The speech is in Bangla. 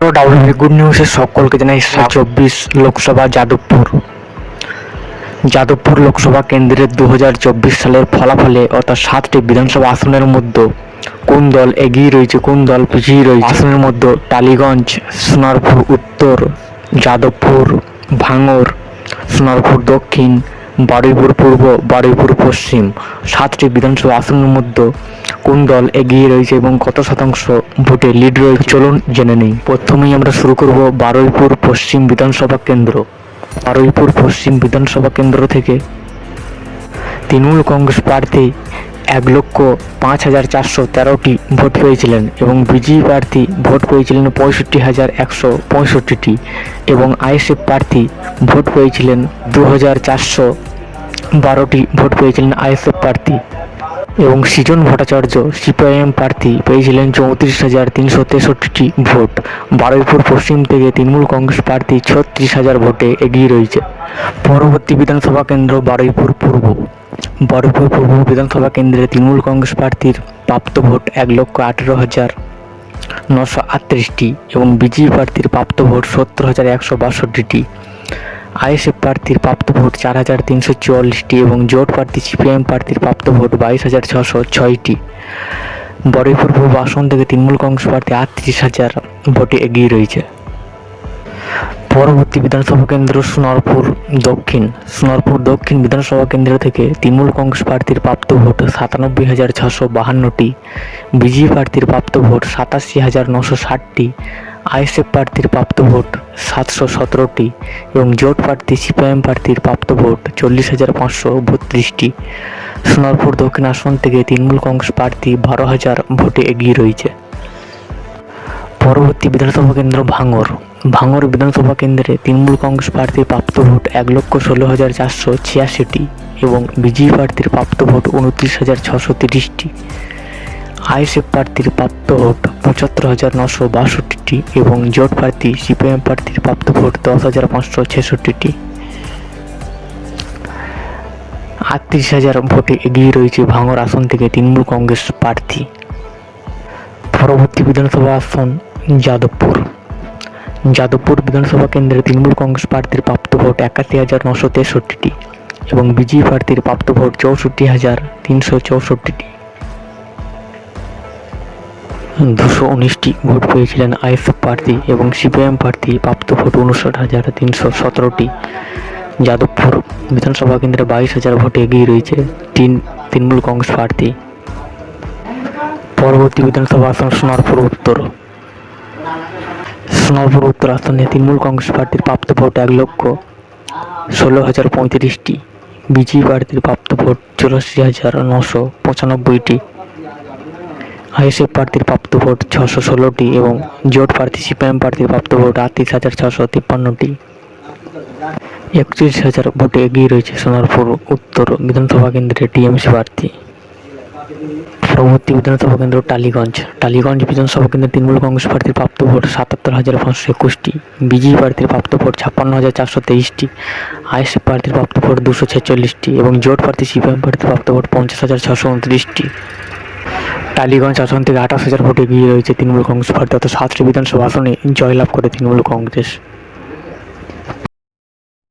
ডাব্লিউ গুড নিউজের সকলকে জানাই চব্বিশ লোকসভা যাদবপুর। যাদবপুর লোকসভা কেন্দ্রের দু হাজার চব্বিশ সালের ফলাফলে অর্থাৎ সাতটি বিধানসভা আসনের মধ্যে কোন দল এগিয়ে রয়েছে, কোন দল পিছিয়ে রয়েছে? আসনের মধ্যে টালিগঞ্জ, সোনারপুর, উত্তর, যাদবপুর, ভাঙর, সোনারপুর দক্ষিণ, বারুইপুর পূর্ব, বারুইপুর পশ্চিম। সাতটি বিধানসভা আসনের মধ্যে কোন দল এগিয়ে রয়েছে এবং কত শতাংশ ভোটে লিড রয়েছে, চলুন জেনে নেই। প্রথমেই আমরা শুরু করব বারুইপুর পশ্চিম বিধানসভা কেন্দ্র। বারুইপুর পশ্চিম বিধানসভা কেন্দ্র থেকে তৃণমূল কংগ্রেস প্রার্থী এক লক্ষ পাঁচ হাজার চারশো তেরোটি ভোট পেয়েছিলেন এবং বিজেপি প্রার্থী ভোট পেয়েছিলেন পঁয়ষট্টি হাজার একশো পঁয়ষট্টিটি এবং আইএসএফ প্রার্থী ভোট পেয়েছিলেন দু হাজার চারশো বারোটি ভোট পেয়েছিলেন আইএসএফ প্রার্থী। এবং সৃজন ভট্টাচার্য, সিপিআইএম প্রার্থী পেয়েছিলেন চৌত্রিশ হাজার তিনশো তেষট্টিটি ভোট। বারুইপুর পশ্চিম থেকে তৃণমূল কংগ্রেস প্রার্থী ছত্রিশ হাজার ভোটে এগিয়ে রয়েছে। পরবর্তী বিধানসভা কেন্দ্র বারুইপুর পূর্ব। বারুইপুর পূর্ব বিধানসভা কেন্দ্রে তৃণমূল কংগ্রেস প্রার্থীর প্রাপ্ত ভোট এক লক্ষ আঠেরো হাজার নশো আটত্রিশটি এবং বিজেপি প্রার্থীর প্রাপ্ত ভোট সত্তর হাজার একশো বাষট্টিটি। আইএসএফ প্রার্থীর প্রাপ্ত ভোট চার হাজার তিনশো চুয়াল্লিশটি এবং জোট প্রার্থী সিপিআইএম প্রার্থীর প্রাপ্ত ভোট বাইশ হাজার ছশো ছয়টি। বড়ইপুর পূর্ব আসন থেকে তৃণমূল কংগ্রেস প্রার্থী আটত্রিশ হাজার ভোটে এগিয়ে রয়েছে। পরবর্তী বিধানসভা কেন্দ্র সোনারপুর দক্ষিণ। সোনারপুর দক্ষিণ বিধানসভা কেন্দ্র থেকে তৃণমূল কংগ্রেস প্রার্থীর প্রাপ্ত ভোট সাতানব্বই হাজার ছশো বাহান্নটি, বিজেপি প্রার্থীর প্রাপ্ত ভোট সাতাশি হাজার নশো ষাটটি আইএসএফ প্রার্থীর প্রাপ্ত ভোট সাতশো সতেরোটি এবং জোট প্রার্থী, সিপিআইএম প্রার্থীর প্রাপ্ত ভোট চল্লিশ হাজার পাঁচশো বত্রিশটি। সোনারপুর দক্ষিণ আসন থেকে তৃণমূল কংগ্রেস প্রার্থী বারো হাজার ভোটে এগিয়ে রয়েছে। পরবর্তী বিধানসভা কেন্দ্র ভাঙর। ভাঙর বিধানসভা কেন্দ্রে তৃণমূল কংগ্রেস প্রার্থীর প্রাপ্ত ভোট এক লক্ষ ষোলো হাজার চারশো ছিয়াশিটি এবং বিজেপি প্রার্থীর প্রাপ্ত ভোট উনত্রিশ হাজার ছশো তিরিশটি। আইএসএফ প্রার্থীর প্রাপ্ত ভোট পঁচাত্তর হাজার নশো বাষট্টিটি এবং জোট প্রার্থী, সিপিএম প্রার্থীর প্রাপ্ত ভোট দশ হাজার পাঁচশো ছেষট্টিটি। আটত্রিশ হাজার ভোটে এগিয়ে রয়েছে ভাঙর আসন থেকে তৃণমূল কংগ্রেস প্রার্থী। পরবর্তী বিধানসভা আসন যাদবপুর। যাদবপুর বিধানসভা কেন্দ্রে তৃণমূল কংগ্রেস প্রার্থীর প্রাপ্ত ভোট একাশি হাজার নশো তেষট্টিটি এবং বিজেপি প্রার্থীর প্রাপ্ত ভোট চৌষট্টি হাজার তিনশো চৌষট্টিটি। দুশো উনিশটি ভোট পেয়েছিলেন আইএসএফ প্রার্থী এবং সিপিআইএম প্রার্থী প্রাপ্ত ভোট উনষাট হাজার তিনশো সতেরোটি। যাদবপুর বিধানসভা কেন্দ্রে বাইশ হাজার ভোটে এগিয়ে রয়েছে তিন তৃণমূল কংগ্রেস প্রার্থী। পরবর্তী বিধানসভা আসন সোনারপুর উত্তর। সোনারপুর উত্তর আসনে তৃণমূল কংগ্রেস প্রার্থীর প্রাপ্ত ভোট এক লক্ষ ষোলো হাজার পঁয়ত্রিশটি। বিজেপি প্রার্থীর প্রাপ্ত ভোট চুরাশি হাজার নশো পঁচানব্বইটি। আইএসএফ প্রার্থীর প্রাপ্ত ভোট ছশো ষোলোটি এবং জোট প্রার্থী সিপিএম প্রার্থীর প্রাপ্ত ভোট আটত্রিশ হাজার ছশো তিপ্পান্নটি। একত্রিশ হাজার ভোটে এগিয়ে রয়েছে সোনারপুর উত্তর বিধানসভা কেন্দ্রে টিএমসি প্রার্থী। পরবর্তী বিধানসভা কেন্দ্র টালিগঞ্জ। টালিগঞ্জ বিধানসভা কেন্দ্রে তৃণমূল কংগ্রেস প্রার্থীর প্রাপ্ত ভোট সাতাত্তর হাজার পাঁচশো একুশটি। বিজেপি প্রার্থীর প্রাপ্ত ভোট ছাপ্পান্ন হাজার চারশো তেইশটি। আইএসএফ প্রার্থীর প্রাপ্ত ভোট দুশো ছেচল্লিশটি এবং জোট প্রার্থী সিপিএম প্রার্থীর প্রাপ্ত ভোট পঞ্চাশ হাজার ছশো উনত্রিশটি। টালিগঞ্জ আসন থেকে আঠাশ হাজার ভোটে এগিয়ে রয়েছে তৃণমূল কংগ্রেস। ভারত সাতটি বিধানসভা আসনে জয়লাভ করে তৃণমূল কংগ্রেস।